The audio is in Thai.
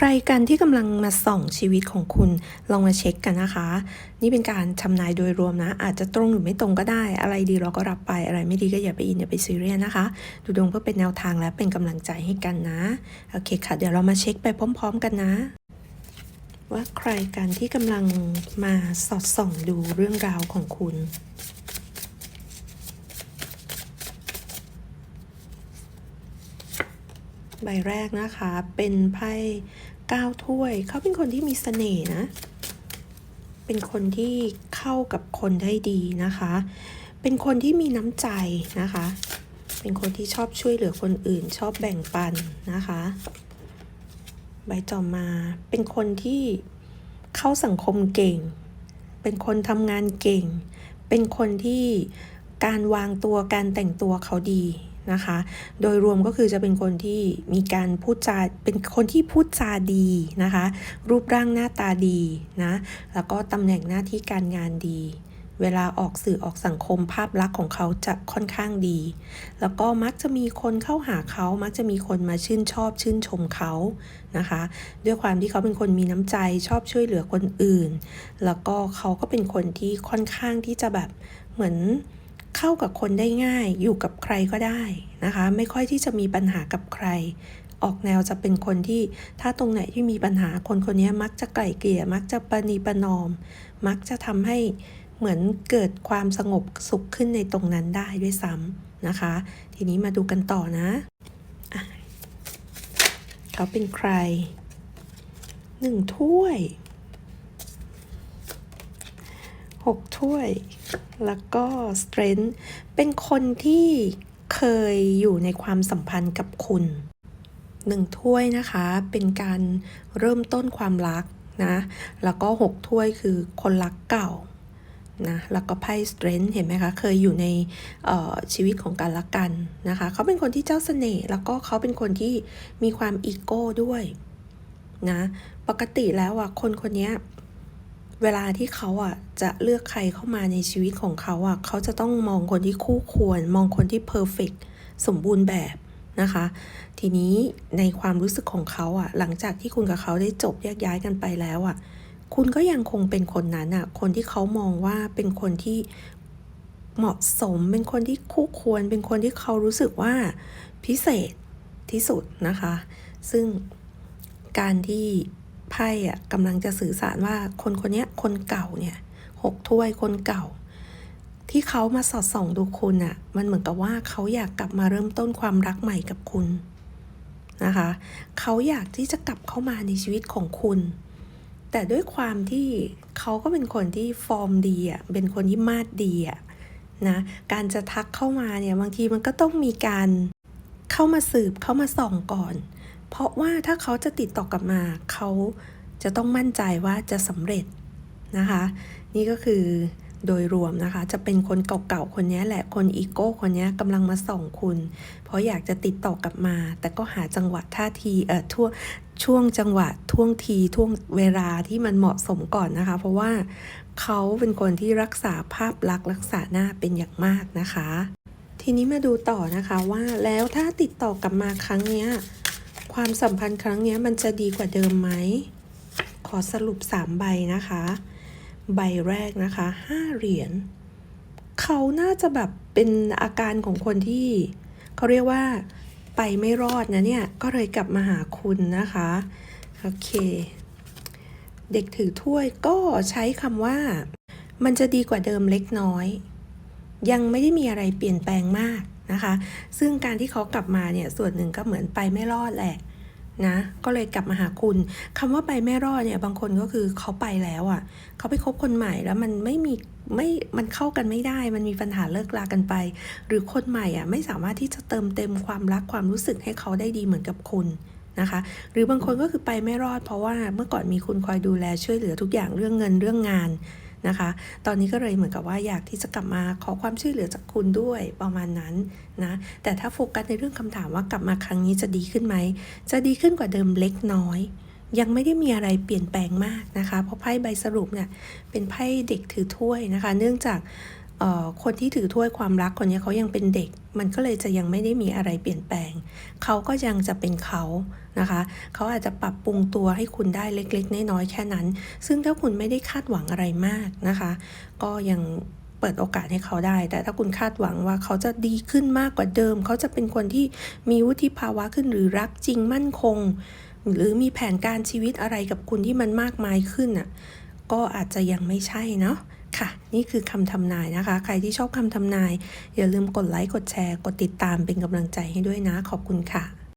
ใครกันที่กำลังมาส่องชีวิตของคุณลองมาเช็คกันนะคะ นี่เป็นการทำนายโดยรวมนะ อาจจะตรงหรือไม่ตรงก็ได้ อะไรดีเราก็รับไปอะไรไม่ดีก็อย่าไปอินอย่าไปซีเรียสนะคะ ดูดวงเพื่อเป็นแนวทางและเป็นกำลังใจให้กันนะโอเคค่ะ เดี๋ยวเรามาเช็คไปพร้อม ๆ กันนะว่าใครกันที่กำลังมาสอดส่องดูเรื่องราวของคุณ ใบแรกนะคะ เป็นไพ่ ก้าถ้วย เขาเป็นคนที่มีเสน่ห์นะ เป็นคนที่เข้ากับคนได้ดีนะคะ เป็นคนที่มีน้ำใจนะคะ เป็นคนที่ชอบช่วยเหลือคนอื่น ชอบแบ่งปันนะคะ ใบจอมมา เป็นคนที่เข้าสังคมเก่ง เป็นคนทำงานเก่ง เป็นคนที่การวางตัวการแต่งตัวเขาดี นะคะ โดยรวมก็คือจะเป็นคนที่มีการพูดจาเป็นคนที่พูดจาดีนะคะ รูปร่างหน้าตาดีนะแล้วก็ตำแหน่งหน้าที่การงานดี เวลาออกสื่อออกสังคมภาพลักษณ์ของเขาจะค่อนข้างดี แล้วก็มักจะมีคนเข้าหาเขามักจะมีคนมาชื่นชอบชื่นชมเขานะคะ ด้วยความที่เขาเป็นคนมีน้ำใจชอบช่วยเหลือคนอื่น แล้วก็เขาก็เป็นคนที่ค่อนข้างที่จะแบบเหมือน เข้ากับคนได้ง่าย อยู่กับใครก็ได้นะคะ ไม่ค่อยที่จะมีปัญหากับใคร ออกแนวจะเป็นคนที่ถ้าตรงไหนที่มีปัญหาคนคนนี้มักจะไกล่เกลี่ย มักจะประนีประนอม มักจะทำให้เหมือนเกิดความสงบสุขขึ้นในตรงนั้นได้ด้วยซ้ำนะคะ ทีนี้มาดูกันต่อนะอะเขาเป็นใครหนึ่งถ้วย หกถ้วย แล้วก็ strength เป็นคนที่เคยอยู่ในความสัมพันธ์กับคุณหนึ่งถ้วยนะคะ เป็นการเริ่มต้นความรักนะ แล้วก็หกถ้วยคือคนรักเก่านะแล้วก็ไพ่ strength เห็นไหมคะเคยอยู่ในชีวิตของการละกันนะคะเขาเป็นคนที่เจ้าเสน่ห์แล้วก็เขาเป็นคนที่มีความอีโก้ด้วยนะปกติแล้วอะคนคนนี้ เวลาที่เขาอะจะเลือกใครเข้ามาในชีวิตของเขาอะเขาจะต้องมองคนที่คู่ควร มองคนที่เพอร์เฟกสมบูรณ์แบบนะคะ ทีนี้ในความรู้สึกของเขาอะ หลังจากที่คุณกับเขาได้จบแยกย้ายกันไปแล้วอะ คุณก็ยังคงเป็นคนนั้นอะ คนที่เขามองว่าเป็นคนที่เหมาะสม เป็นคนที่คู่ควร เป็นคนที่เขารู้สึกว่าพิเศษที่สุดนะคะ ซึ่งการที่ ไพ่อะกำลังจะสื่อสารว่าคนคนนี้คนเก่าเนี่ยหกถ้วยคนเก่า ที่เขามาสอดส่องดูคุณอะมันเหมือนกับว่าเขาอยากกลับมาเริ่มต้นความรักใหม่กับคุณนะคะเขาอยากที่จะกลับเข้ามาในชีวิตของคุณ แต่ด้วยความที่เขาก็เป็นคนที่ฟอร์มดีอะเป็นคนที่มาดดีอะนะการจะทักเข้ามาเนี่ยบางทีมันก็ต้องมีการเข้ามาสืบเข้ามาส่องก่อน เพราะว่าถ้าเขาจะติดต่อกลับมา เขาจะต้องมั่นใจว่าจะสำเร็จนะคะ นี่ก็คือโดยรวมนะคะ จะเป็นคนเก่าๆ คนนี้แหละ คนอีโก้ คนนี้กำลังมาส่องคุณ เพราะอยากจะติดต่อกลับมา แต่ก็หาจังหวะท่าที เอ่อทั่วช่วงจังหวะท่วงทีท่วงเวลาที่มันเหมาะสมก่อนนะคะ เพราะว่าเขาเป็นคนที่รักษาภาพลักษณ์รักษาหน้าเป็นอย่างมากนะคะ ทีนี้มาดูต่อนะคะว่าแล้วถ้าติดต่อกลับมาครั้งนี้ ความสัมพันธ์ครั้งนี้มันจะดีกว่าเดิมไหม ขอสรุป 3 ใบนะคะ ใบแรกนะคะ 5 เหรียญเขาน่าจะแบบเป็นอาการของคนที่เขาเรียกว่าไปไม่รอดนะเนี่ย ก็เลยกลับมาหาคุณนะคะ โอเค เด็กถือถ้วยก็ใช้คำว่า มันจะดีกว่าเดิมเล็กน้อย ยังไม่ได้มีอะไรเปลี่ยนแปลงมากนะคะ ซึ่งการที่เขากลับมาเนี่ย ส่วนหนึ่งก็เหมือนไปไม่รอดแหละ นะ ก็เลยกลับมาหาคุณคำว่าไปไม่รอดเนี่ย บางคนก็คือเขาไปแล้วอะ่ะ เขาไปคบคนใหม่แล้วมันไม่มีไม่ มันเข้ากันไม่ได้ มันมีปัญหาเลิกลากันไป หรือคนใหม่อะ่ะไม่สามารถที่จะเติมเต็มความรักความรู้สึกให้เขาได้ดีเหมือนกับคุณนะคะหรือบางคนก็คือไปไม่รอดเพราะว่าเมื่อก่อนมีคุณคอยดูแลช่วยเหลือทุกอย่างเรื่องเงินเรื่องงาน นะคะ ตอนนี้ก็เลยเหมือนกับว่าอยากที่จะกลับมาขอความช่วยเหลือจากคุณด้วยประมาณนั้นนะ แต่ถ้าโฟกัสในเรื่องคำถามว่ากลับมาครั้งนี้จะดีขึ้นไหม จะดีขึ้นกว่าเดิมเล็กน้อย ยังไม่ได้มีอะไรเปลี่ยนแปลงมากนะคะ เพราะไพ่ใบสรุปเนี่ยเป็นไพ่เด็กถือถ้วยนะคะ เนื่องจาก คนที่ถือถ้วยความรักคนนี้เขายังเป็นเด็ก มันก็เลยจะยังไม่ได้มีอะไรเปลี่ยนแปลง เขาก็ยังจะเป็นเขานะคะ เขาอาจจะปรับปรุงตัวให้คุณได้เล็กๆน้อยๆแค่นั้น ซึ่งถ้าคุณไม่ได้คาดหวังอะไรมากนะคะ ก็ยังเปิดโอกาสให้เขาได้ แต่ถ้าคุณคาดหวังว่าเขาจะดีขึ้นมากกว่าเดิม เขาจะเป็นคนที่มีวุฒิภาวะขึ้นหรือรักจริงมั่นคง หรือมีแผนการชีวิตอะไรกับคุณที่มันมากมายขึ้นอะ ก็อาจจะยังไม่ใช่เนาะ ค่ะ นี่คือคำทำนายนะคะ ใครที่ชอบคำทำนาย อย่าลืมกดไลค์ กดแชร์ กดติดตามเป็นกำลังใจให้ด้วยนะ ขอบคุณค่ะ